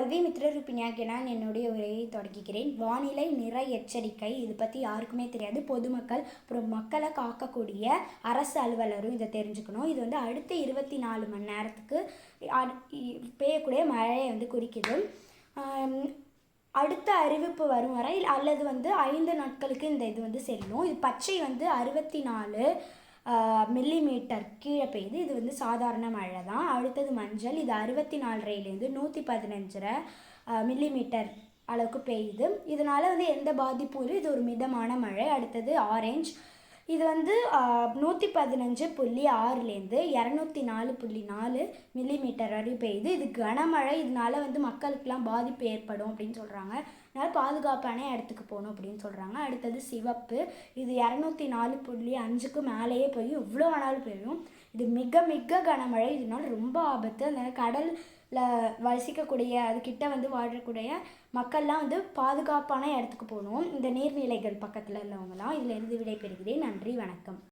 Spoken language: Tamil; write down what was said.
கல்வி மித்திரரூபிணியாகிய நான் என்னுடைய உரையை தொடங்குகிறேன். வானிலை நிற எச்சரிக்கை இது பற்றி யாருக்குமே தெரியாது. பொதுமக்கள் அப்புறம் மக்களை காக்கக்கூடிய அரசு அலுவலரும் இதை தெரிஞ்சுக்கணும். இது வந்து அடுத்த இருபத்தி நாலு மணி நேரத்துக்கு அ- பெய்யக்கூடிய மழையை வந்து குறிக்குது. அடுத்த அறிவிப்பு வரும் வரை அல்லது வந்து ஐந்து நாட்களுக்கு இந்த இது வந்து செல்லும். இது பச்சை வந்து அறுபத்தி நாலு மில்லிமீட்டர் கீழே பெய்யுது. இது வந்து சாதாரண மழை தான் அடுத்தது மஞ்சள். இது அறுபத்தி நாலரைலேருந்து நூற்றி பதினஞ்சரை மில்லிமீட்டர் அளவுக்கு பெய்யுது. இதனால் வந்து எந்த பாதிப்பும் இல்லை. இது ஒரு மிதமான மழை. அடுத்தது ஆரஞ்ச் இது வந்து நூற்றி பதினஞ்சு புள்ளி ஆறுலேருந்து இரநூத்தி நாலு புள்ளி நாலு மில்லிமீட்டர் வரை பெய்யுது. இது கனமழை இதனால வந்து மக்களுக்கெலாம் பாதிப்பு ஏற்படும் அப்படின்னு சொல்கிறாங்க அதனால் பாதுகாப்பான இடத்துக்கு போகணும் அப்படின்னு சொல்கிறாங்க அடுத்தது சிவப்பு. இது இரநூத்தி நாலு புள்ளி அஞ்சுக்கு மேலேயே போய் எவ்வளோ வேணாலும் பெய்யும். இது மிக மிக கனமழை. இதனால் ரொம்ப ஆபத்து. அதனால் கடலில் வசிக்கக்கூடிய அதுக்கிட்ட வந்து வாழக்கூடிய மக்கள்லாம் வந்து பாதுகாப்பான இடத்துக்கு போகணும். இந்த நீர்நிலைகள் பக்கத்தில் உள்ளவங்கலாம். இதில் இருந்து விடைபெறுகிறேன். நன்றி வணக்கம்.